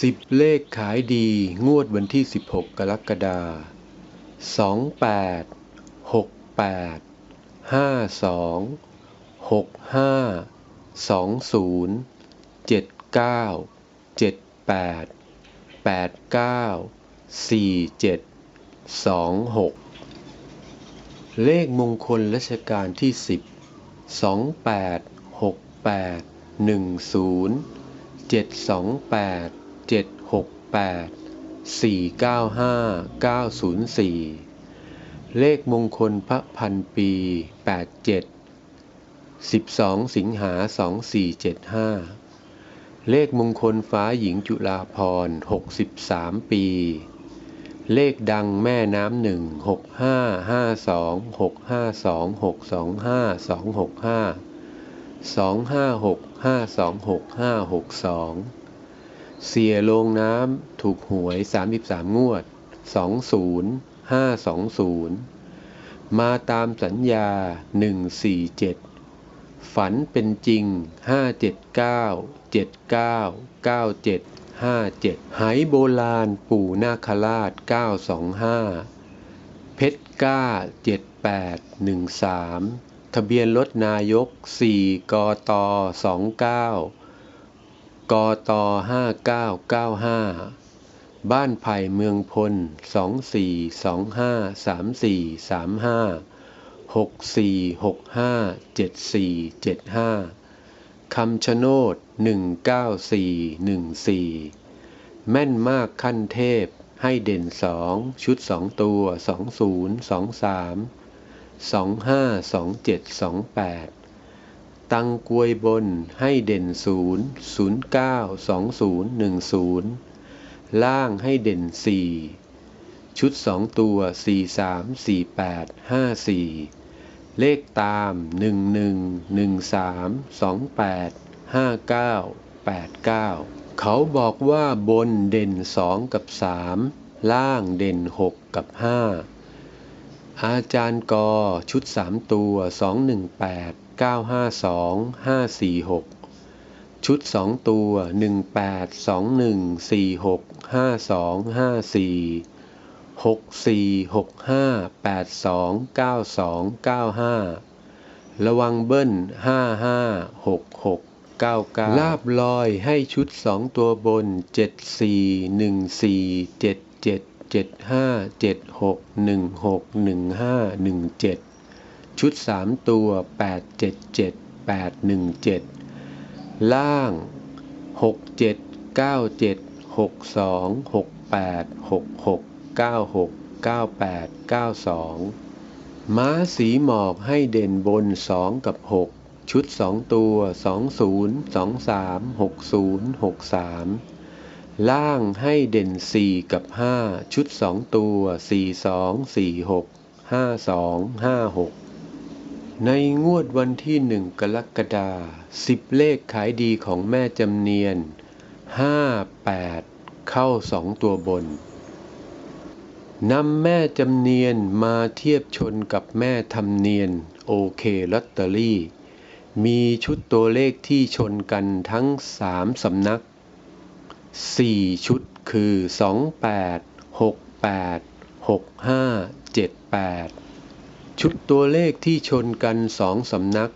สิบเลขขายดีงวดวันที่ 16 กรกฎาคม28 68 52 65 20 79 78 89 47 26 เลขมงคลรัชกาลที่ 10 28 68 10 728 8 495 904 เลขมงคลพระพันปี 87 12 สิงหา 2475 เลขมงคลฟ้าหญิงจุฬาพร 63 ปี เลขดังแม่น้ำหนึ่งหกห้าห้าสองหกห้าสองหกสองห้าสองหกห้าสองห้าหกห้าสองหกห้าหกสอง เสียโลงน้ำถูกหวยสามสิบสามงวดสองศูนย์ห้าสองศูนย์มาตามสัญญาหนึ่งสี่เจ็ดฝันเป็นจริงห้าเจ็ดเก้าเจ็ดเก้าเก้าเจ็ดห้าเจ็ดหายโบราณปู่นาคราชเก้าสองห้าเพชรก้าเจ็ดแปดหนึ่งสามทะเบียนรถนายกสี่กตสองเก้ากตห้าเก้าเก้าห้าบ้านไผ่เมืองพลสองสี่สองห้าสามสี่สามห้าหกสี่หกห้าเจ็ดสี่เจ็ดห้าคำชะโนดหนึ่งเก้าสี่หนึ่งสี่แม่นมากขั้นเทพให้เด่นสองชุดสองตัวสองศูนย์สองสามสองห้าสองเจ็ดสองแปด ตังกวยบนให้เด่นศูนย์ศูนย์เก้าสองศูนย์หนึ่งศูนย์ล่างให้เด่นสี่ชุดสองตัวสี่สามสี่แปดห้าสี่เลขตามหนึ่งหนึ่งหนึ่งสามสองแปดห้าเก้าแปดเก้าเขาบอกว่าบนเด่นสองกับสามล่างเด่นหกกับห้าอาจารย์กอชุดสามตัวสองหนึ่งแปด 952 546 ชุด 2 ตัว 182146 5254 6465829295 ระวังเบิ้ล 556699 ลาบลอยให้ชุด 2 ตัวบน 7414777576161517 ชุด 3 ตัว 877-817 ล่าง 6797626866969892 ม้าสีหมอกให้เด่นบน 2 กับ 6 ชุด 2 ตัว 20236063ล่างให้เด่น 4 กับ 5 ชุด 2 ตัว 4246 5256 ในงวดวันที่หนึ่งกรกฎาสิบเลขขายดีของแม่จำเนียนห้าแปดเข้าสองตัวบนนำแม่จำเนียนมาเทียบชนกับแม่ทำเนียนโอเคลอตเตอรี่ มีชุดตัวเลขที่ชนกันทั้งสามสำนักสี่ชุดคือสองแปดหกแปดหกห้าเจ็ดแปด ชุดตัวเลขที่ชนกันสองสำนัก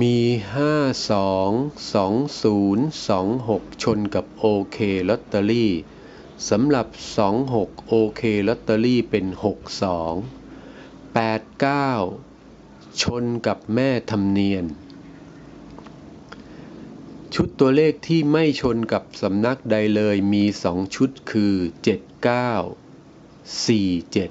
มีห้าสองสองศูนย์สองหกชนกับโอเคลอตเตอรี่สำหรับสองหกโอเคลอตเตอรี่เป็นหกสองแปดเก้าชนกับแม่ธรรมเนียน ชุดตัวเลขที่ไม่ชนกับสำนักใดเลยมีสองชุดคือเจ็ดเก้าสี่เจ็ด